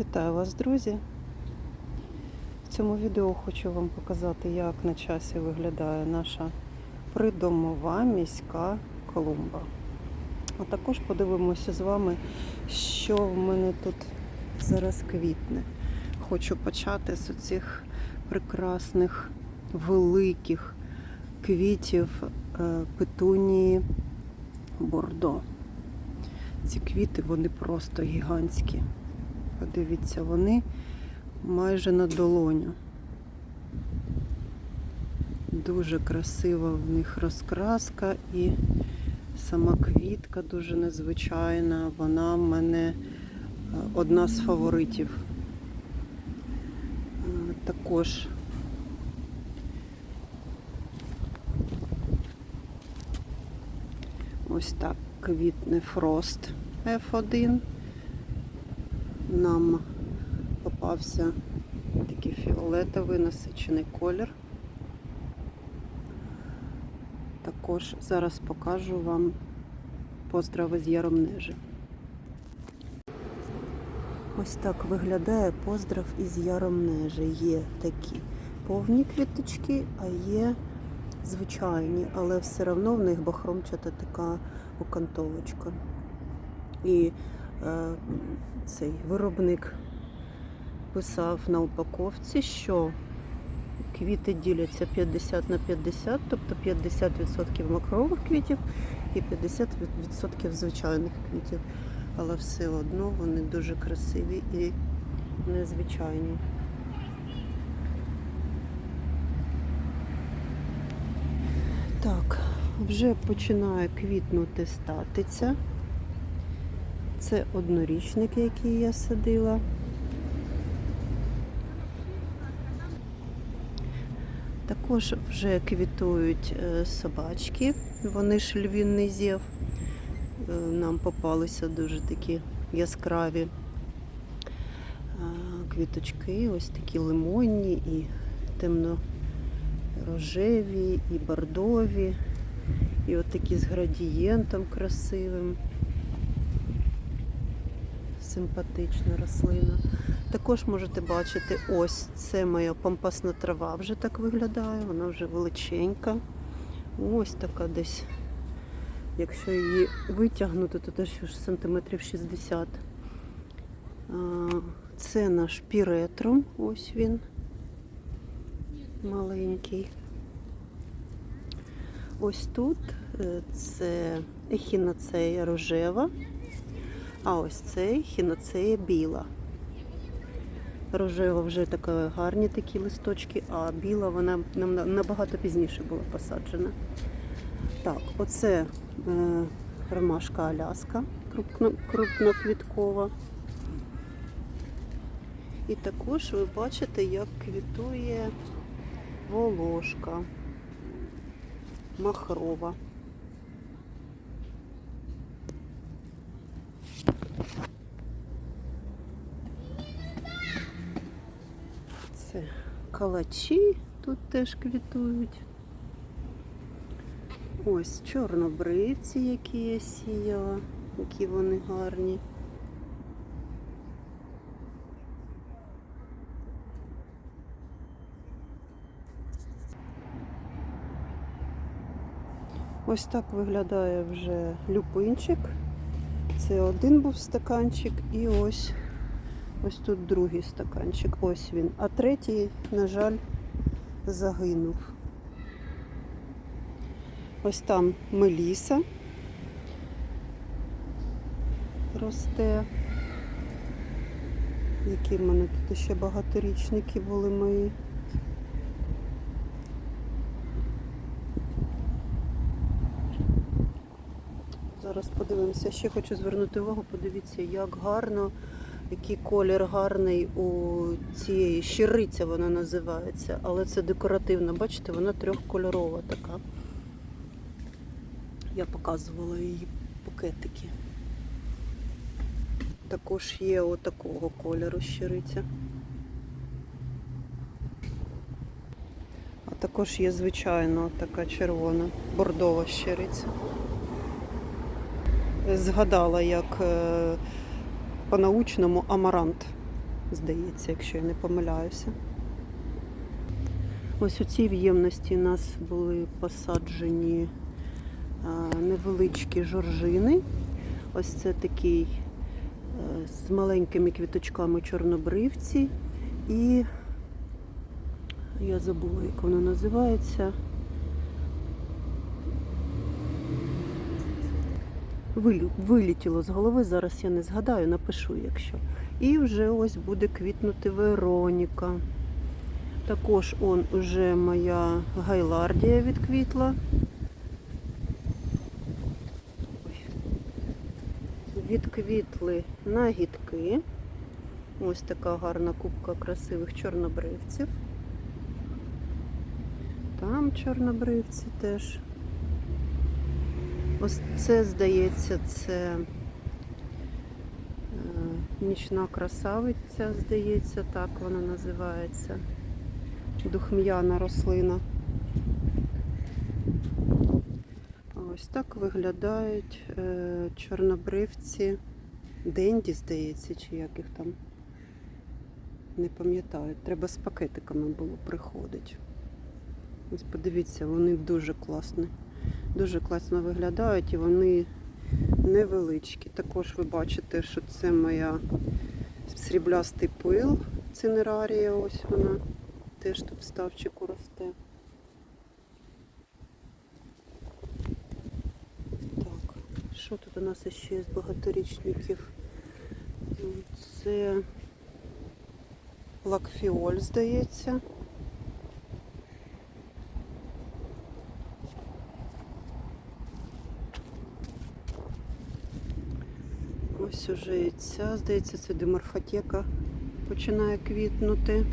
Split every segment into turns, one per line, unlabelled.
Вітаю вас, друзі! В цьому відео хочу вам показати, як на часі виглядає наша придомова міська клумба. А також подивимося з вами, що в мене тут зараз квітне. Хочу почати з цих прекрасних великих квітів е, петунії Бордо. Ці квіти вони просто гігантські. Подивіться, вони майже на долоню. Дуже красива в них розкраска і сама квітка дуже незвичайна. Вона в мене е, одна з фаворитів. Е, Також ось так квітне Фрост F1 нам попався такий фіолетовий насичений колір. Також зараз покажу вам поздрави з Яромнежі. Ось так виглядає поздрав із Яромнежі. Є такі повні квіточки, а є звичайні, але все одно в них бахромчата така окантовочка. І цей виробник писав на упаковці, що квіти діляться 50 на 50, тобто 50% макрових квітів і 50% звичайних квітів. Але все одно вони дуже красиві і незвичайні. Так, вже починає квітнути статиця. Це однорічник, який я садила. Також вже квітують е, собачки, вони ж львівний зєв. Е, Нам попалися дуже такі яскраві е, квіточки, ось такі лимонні і темно-рожеві, і бордові, і от такі з градієнтом красивим симпатична рослина. Також можете бачити, ось це моя пампасна трава вже так виглядає, вона вже величенька. Ось така десь. Якщо її витягнути, то десь ж сантиметрів 60. Це наш піретрум, ось він маленький. Ось тут е, це ехінацея рожева. А ось цей хіноцея біла. Рожева вже така гарні такі листочки, а біла вона нам набагато пізніше була посаджена. Так, оце е, ромашка Аляска крупно, крупноквіткова. І також ви бачите, як квітує волошка махрова. Це калачі тут теж квітують. Ось чорнобривці, які я сіяла, які вони гарні. Ось так виглядає вже люпинчик. Це один був стаканчик і ось ось тут другий стаканчик. Ось він. А третій, на жаль, загинув. Ось там меліса росте. Які в мене тут ще багаторічники були мої. Зараз подивимося. Ще хочу звернути увагу, подивіться, як гарно, який колір гарний у цієї щириця вона називається, але це декоративна, бачите, вона трьохкольорова така. Я показувала її пакетики. Також є отакого кольору щириця. А також є звичайно така червона, бордова щириця. Згадала, як е, по-научному амарант здається, якщо я не помиляюся. Ось у цій в'ємності у нас були посаджені невеличкі жоржини. Ось це такий е, з маленькими квіточками чорнобривці. І я забула, як воно називається. Вилітіло з голови, зараз я не згадаю, напишу, якщо. І вже ось буде квітнути Вероніка. Також он уже моя гайлардія відквітла. Відквітли нагідки. Ось така гарна кубка красивих чорнобривців. Там чорнобривці теж. Ось це, здається, це е, нічна красавиця, здається, так вона називається. Духм'яна рослина. Ось так виглядають е, чорнобривці Денді, здається, чи як їх там. Не пам'ятаю. Треба з пакетиками було приходити. Ось подивіться, вони дуже класні. Дуже класно виглядають і вони невеличкі. Також ви бачите, що це моя сріблястий пил, цинерарія, ось вона теж тут ставчику росте. Так, що тут у нас ще з багаторічників? Це лакфіоль, здається. Ось уже і ця, здається, це деморфотека починає квітнути.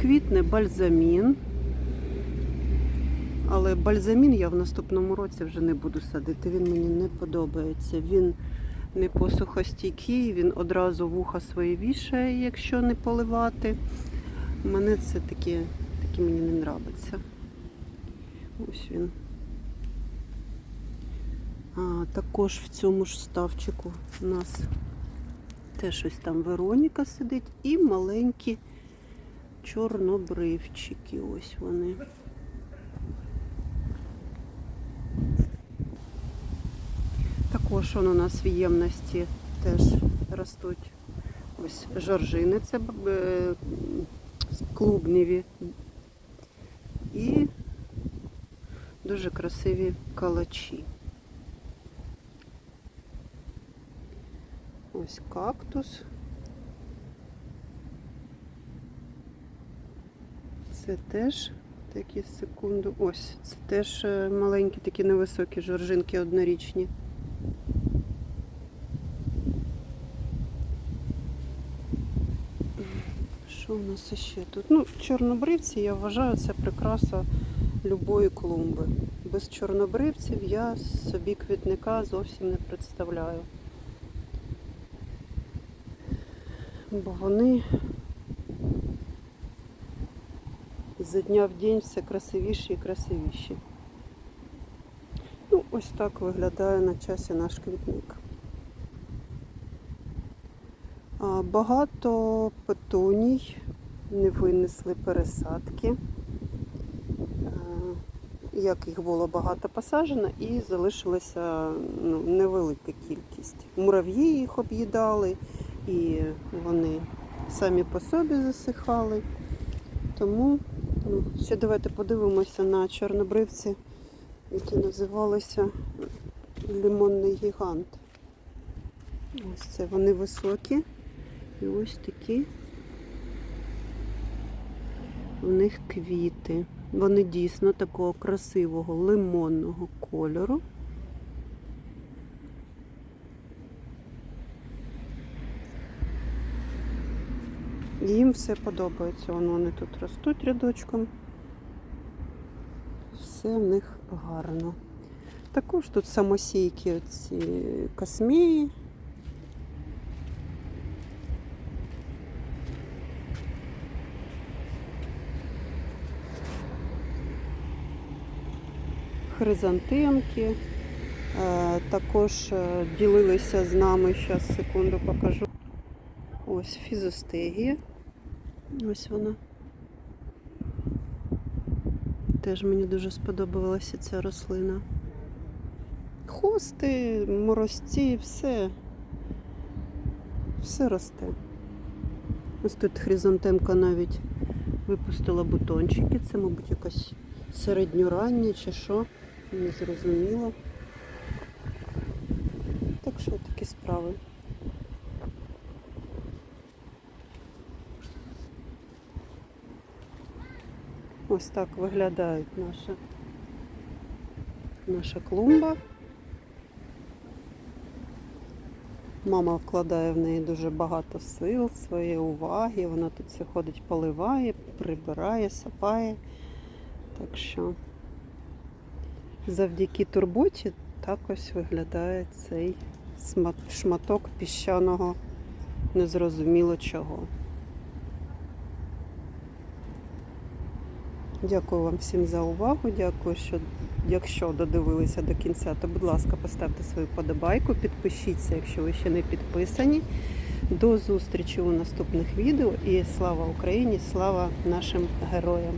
Квітне бальзамін. Але бальзамін я в наступному році вже не буду садити. Він мені не подобається. Він не посухостійкий, він одразу вуха свої вішає, якщо не поливати. Мене це такі, такі мені не нравиться. Ось він. Також в цьому ж ставчику у нас теж ось там Вероніка сидить і маленькі чорнобривчики. Ось вони. Також он у нас в ємності теж ростуть ось жоржини, це е, клубневі. І дуже красиві калачі. Ось кактус. Це теж такі секунду. Ось, це теж е, маленькі такі невисокі жоржинки однорічні. Що у нас ще тут? Ну, чорнобривці, я вважаю, це прикраса любої клумби. Без чорнобривців я собі квітника зовсім не представляю. Бо вони за дня в день все красивіші і красивіші. Ну, ось так виглядає на часі наш квітник. Багато петуній не винесли пересадки. Як їх було багато посаджено, і залишилася ну, невелика кількість. Мурав'ї їх об'їдали, і вони самі по собі засихали. Тому ну, ще давайте подивимося на чорнобривці, які називалися лимонний гігант. Ось це вони високі. І ось такі у них квіти. Вони дійсно такого красивого лимонного кольору. Їм все подобається. Вон вони тут ростуть рядочком. Все в них гарно. Також тут самосійки ці космії. Хризантемки. Е, Також е, ділилися з нами, зараз секунду покажу. Ось фізостегія. Ось вона. Теж мені дуже сподобалася ця рослина. Хости, морозці, все. Все росте. Ось тут хризантемка навіть випустила бутончики. Це, мабуть, якась середньорання чи що. Не зрозуміло. Так що такі справи. Ось так виглядає наша, наша клумба. Мама вкладає в неї дуже багато сил, своєї уваги. Вона тут все ходить, поливає, прибирає, сапає. Так що завдяки турботі так ось виглядає цей шматок піщаного незрозуміло чого. Дякую вам всім за увагу. Дякую, що якщо додивилися до кінця, то будь ласка, поставте свою подобайку, підпишіться, якщо ви ще не підписані. До зустрічі у наступних відео і слава Україні! Слава нашим героям!